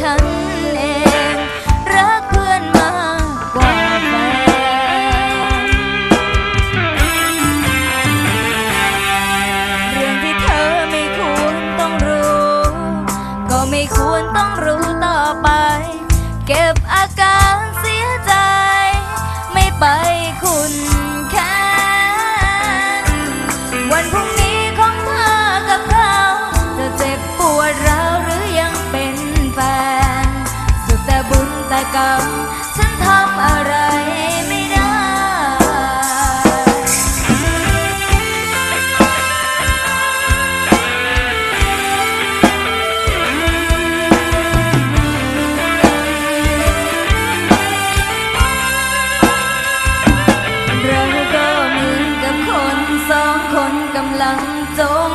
看 don't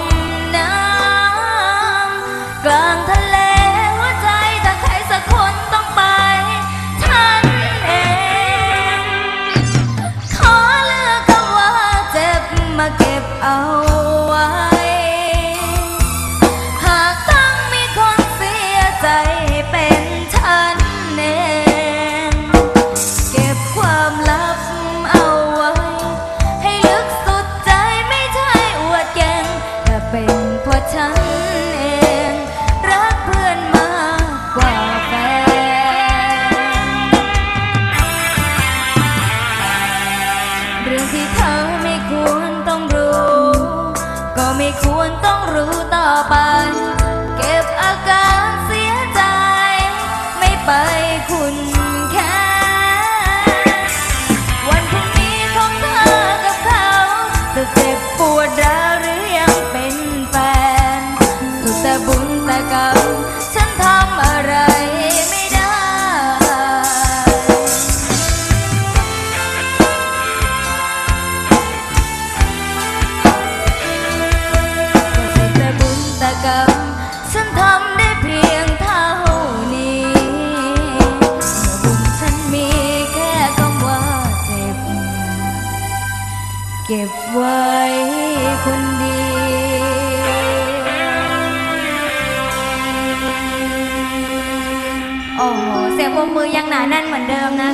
เก็บไว้คนเดียวอ้โห เสียงปรบมือยังหนาแน่นเหมือนเดิมนะ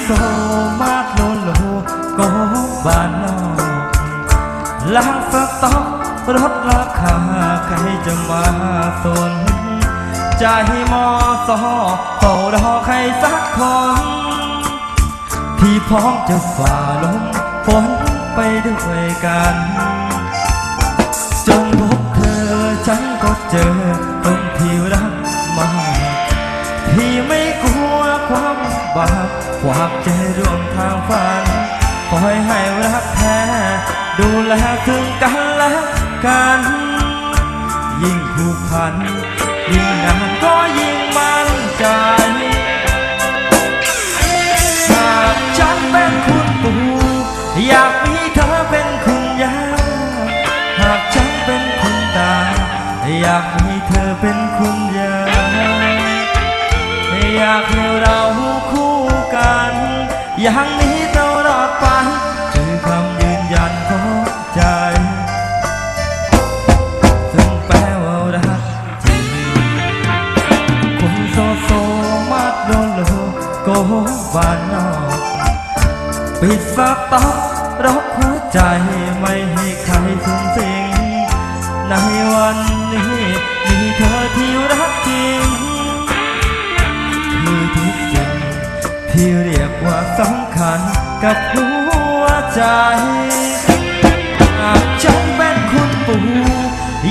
โซมากโลโลโกบ้านนอกล้างสตอกรถราคาใครจะมาสนใจมอสอเฝ้ารอใครสักคนที่พร้อมจะฝ่าลมฝนไปด้วยกัน จนพบเธอฉันก็เจอคนที่รักมาที่ไม่กลัวความ บาปฝากใจร่วมทางฝันคอยให้รักแท้ ดูแลถึงกันและกัน ยิ่งผูกพัน ยิ่งนานก็ยิ่งมั่นใจหากฉันเป็นคุณปู่อยากมีเธอเป็นคุณยาหากฉันเป็นคุณตา อยากมีเธอเป็นคุณยาย อยากให้เราคู่กัน อย่างนี้ตลอดไปคือคำยืนยันของใจซึ่งแปลว่ารักจริงคนโซโซมาดโดนโลโกบ้านนอกปิดสต๊อกร็อกหัวใจไม่ให้ใครสูญสิงในวัน ที่เรียกว่าสำคัญกับหัวใจหากฉันเป็นคุณปู่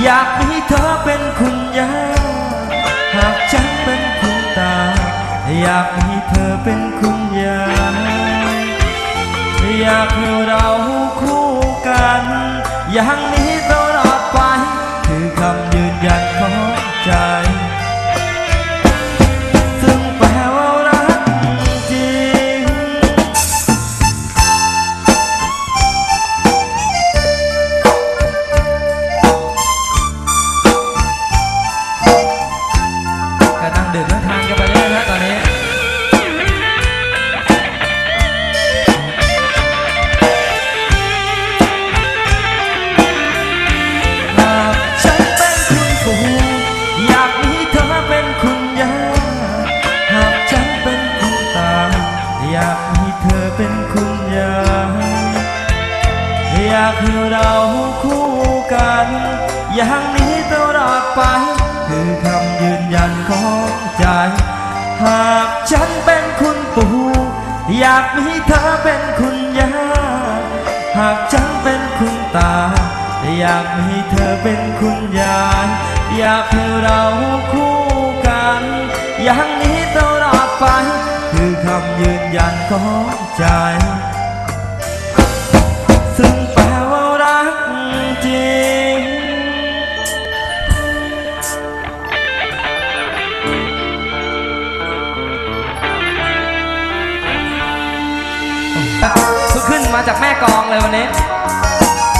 อยากมีเธอเป็นคุณย่าหากฉันเป็นคุณตา อยากมีเธอเป็นคุณยายอยากให้เราคู่กันอย่างนี้ อยากมีเธอเป็นคุณยาหากฉันเป็นคุณตา อยากมีเธอเป็นคุณยายอยากให้เราคู่กัน อย่างนี้ตลอดไป คือคำยืนยันของใจ จากแม่กองเลยวันนี้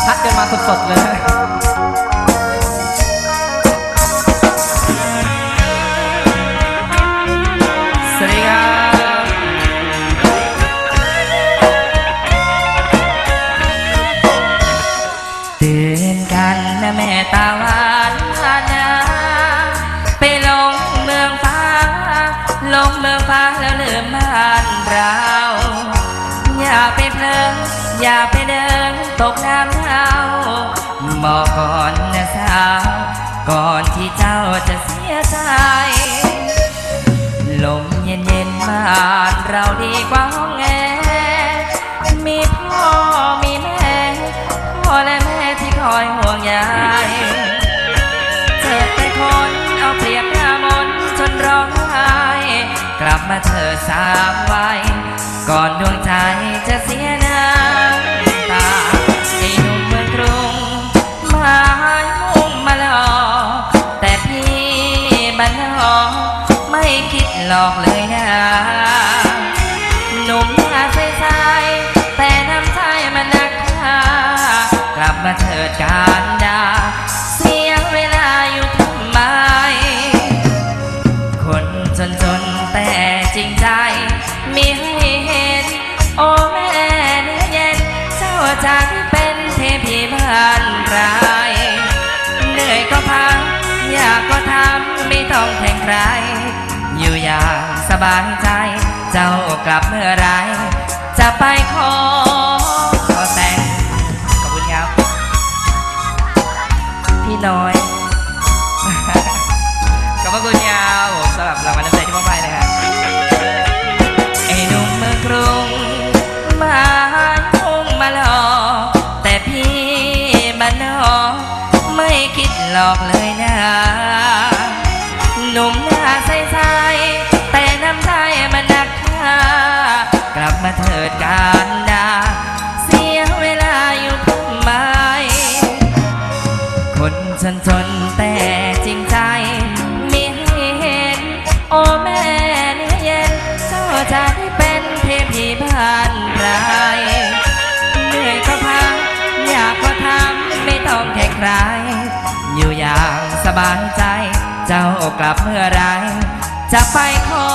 ทัดกันมาสดๆเลย อสามวัยก่อนดวงใจจะเสียน้ำตาไอ้หนุ่มเมืองกรุงมามุ่งมาหลอกแต่พี่บ้านนอกไม่คิดหลอกเลยนะหนุ่มหน้าใสๆแต่น้ำใจมันนักหนากลับมาเถิดการดา บายใจ เจ้ากลับเมื่อไร จะไปขอ เถิดการดา เสียเวลาอยู่ทำไม คนจนจนแต่จริงใจมีให้เห็น โอ้แม่เนื้อเย็นเจ้าจะได้เป็นเทพีบ้านไรเหนื่อยก็พักอยากก็ทำไม่ต้องแข่งใคร อยู่อย่างสบายใจ เจ้ากลับเมื่อไร จะไปขอ